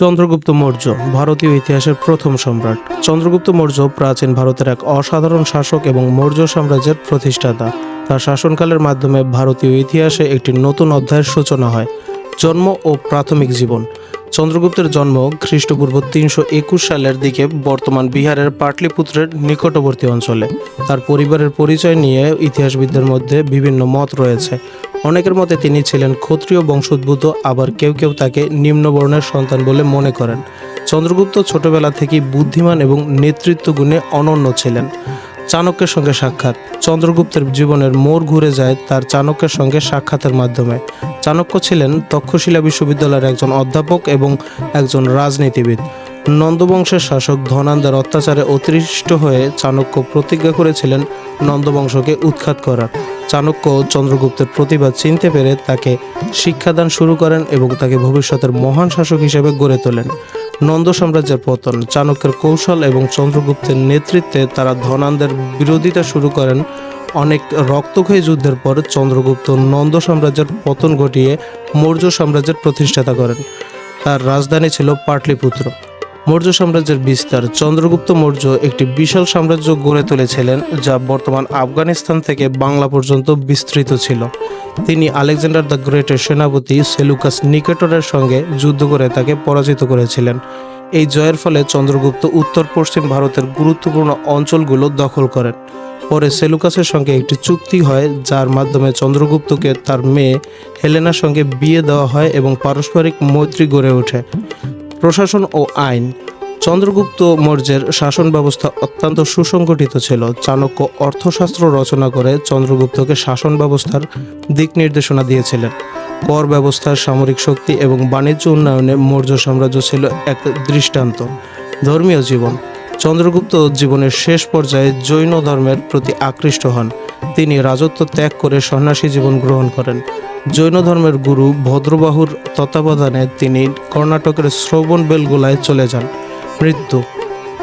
চন্দ্রগুপ্ত মৌর্য, ভারতীয় ইতিহাসের প্রথম সম্রাট। চন্দ্রগুপ্ত মৌর্য প্রাচীন ভারতের এক অসাধারণ শাসক এবং মৌর্য সাম্রাজ্যের প্রতিষ্ঠাতা। তার শাসনকালের মাধ্যমে ভারতীয় ইতিহাসে একটি নতুন অধ্যায়ের সূচনা হয়, জন্ম ও প্রাথমিক জীবন। চন্দ্রগুপ্তের জন্ম খ্রিস্টপূর্ব তিনশো একুশ সালের দিকে বর্তমান বিহারের পাটলিপুত্রের নিকটবর্তী অঞ্চলে। তার পরিবারের পরিচয় নিয়ে ইতিহাসবিদদের মধ্যে বিভিন্ন মত রয়েছে। অনেকের মতে তিনি ছিলেন ক্ষত্রিয় বংশোদ্ভূত, আবার কেউ কেউ তাকে নিম্নবর্ণের সন্তান বলে মনে করেন। চন্দ্রগুপ্ত ছোটবেলা থেকেই বুদ্ধিমান এবং নেতৃত্ব গুণে অনন্য ছিলেন। চাণক্যের সঙ্গে সাক্ষাৎ। চন্দ্রগুপ্তের জীবনের মোড় ঘুরে যায় তার চাণক্যের সঙ্গে সাক্ষাতের মাধ্যমে। চাণক্য ছিলেন তক্ষশিলা বিশ্ববিদ্যালয়ের একজন অধ্যাপক এবং একজন রাজনীতিবিদ। নন্দবংশের শাসক ধনান্দের অত্যাচারে অতিষ্ঠ হয়ে চাণক্য প্রতিজ্ঞা করেছিলেন নন্দবংশকে উৎখাত করার। চাণক্য চন্দ্রগুপ্তের প্রতিভা চিনতে পেরে তাকে শিক্ষাদান শুরু করেন এবং তাকে ভবিষ্যতের মহান শাসক হিসেবে গড়ে তোলেন। নন্দ সাম্রাজ্যের পতন, চাণক্যের কৌশল এবং চন্দ্রগুপ্তের নেতৃত্বে তারা ধনান্দের বিরোধিতা শুরু করেন। অনেক রক্তক্ষয়ী যুদ্ধের পর চন্দ্রগুপ্ত নন্দ সাম্রাজ্যের পতন ঘটিয়ে মৌর্য সাম্রাজ্যের প্রতিষ্ঠাতা করেন। তার রাজধানী ছিল পাটলিপুত্র। মৌর্য সাম্রাজ্যের বিস্তার চন্দ্রগুপ্ত মৌর্য একটি বিশাল সাম্রাজ্য গড়ে তুলেছিলেন, যা বর্তমান আফগানিস্তান থেকে বাংলা পর্যন্ত বিস্তৃত ছিল। তিনি আলেকজান্ডার দ্য গ্রেটের সেনাপতি সেলুকাস নিকেটরের সঙ্গে যুদ্ধ করে তাকে পরাজিত করেছিলেন। এই জয়ের ফলে চন্দ্রগুপ্ত উত্তর পশ্চিম ভারতের গুরুত্বপূর্ণ অঞ্চলগুলো দখল করেন। পরে সেলুকাসের সঙ্গে একটি চুক্তি হয়, যার মাধ্যমে চন্দ্রগুপ্তকে তার মেয়ে হেলেনার সঙ্গে বিয়ে দেওয়া হয় এবং পারস্পরিক মৈত্রী গড়ে ওঠে। প্রশাসন ও আইন, চন্দ্রগুপ্ত মৌর্যের শাসন ব্যবস্থা অত্যন্ত সুসংগঠিত ছিল। চাণক্য অর্থশাস্ত্র রচনা করে চন্দ্রগুপ্তকে শাসন ব্যবস্থার দিক নির্দেশনা দিয়েছিলেন। কর ব্যবস্থার সামরিক শক্তি এবং বাণিজ্য উন্নয়নে মৌর্য সাম্রাজ্য ছিল এক দৃষ্টান্ত। ধর্মীয় জীবন। চন্দ্রগুপ্ত জীবনের শেষ পর্যায়ে জৈন ধর্মের প্রতি আকৃষ্ট হন। তিনি রাজত্ব ত্যাগ করে সন্ন্যাসী জীবন গ্রহণ করেন। জৈন ধর্মের গুরু ভদ্রবাহুর তত্ত্বাবধানে তিনি কর্ণাটকের শ্রবণ বেলগোলায় চলে যান। মৃত্যু।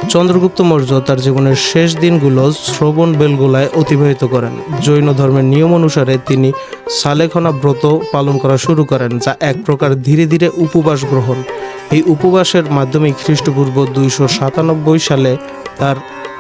চন্দ্রগুপ্ত মৌর্য তার জীবনের শেষ দিনগুলো শ্রবণ বেলগোলায় অতিবাহিত করেন। জৈন ধর্মের নিয়ম অনুসারে তিনি সালেখনা ব্রত পালন করা শুরু করেন, যা এক প্রকার ধীরে ধীরে উপবাস গ্রহণ। এই উপবাসের মাধ্যমে খ্রিস্টপূর্ব দুইশো সাতানব্বই সালে তার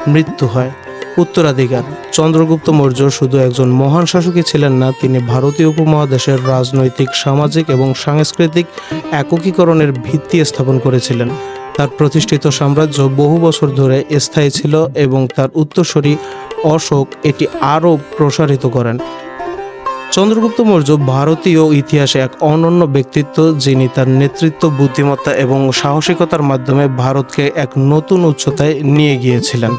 মৃত্যু হয়। উত্তরাধিকার। চন্দ্রগুপ্ত মৌর্য শুধু একজন মহান শাসকই ছিলেন না, তিনি ভারতীয় উপমহাদেশের রাজনৈতিক, সামাজিক এবং সাংস্কৃতিক একীকরণের ভিত্তি স্থাপন করেছিলেন। তার প্রতিষ্ঠিত সাম্রাজ্য বহু বছর ধরে স্থায়ী ছিল এবং তার উত্তরসূরি অশোক এটি আরও প্রসারিত করেন। চন্দ্রগুপ্ত মৌর্য ভারতীয় ইতিহাসে এক অনন্য ব্যক্তিত্ব, যিনি তার নেতৃত্ব, বুদ্ধিমত্তা এবং সাহসিকতার মাধ্যমে ভারতকে এক নতুন উচ্চতায় নিয়ে গিয়েছিলেন।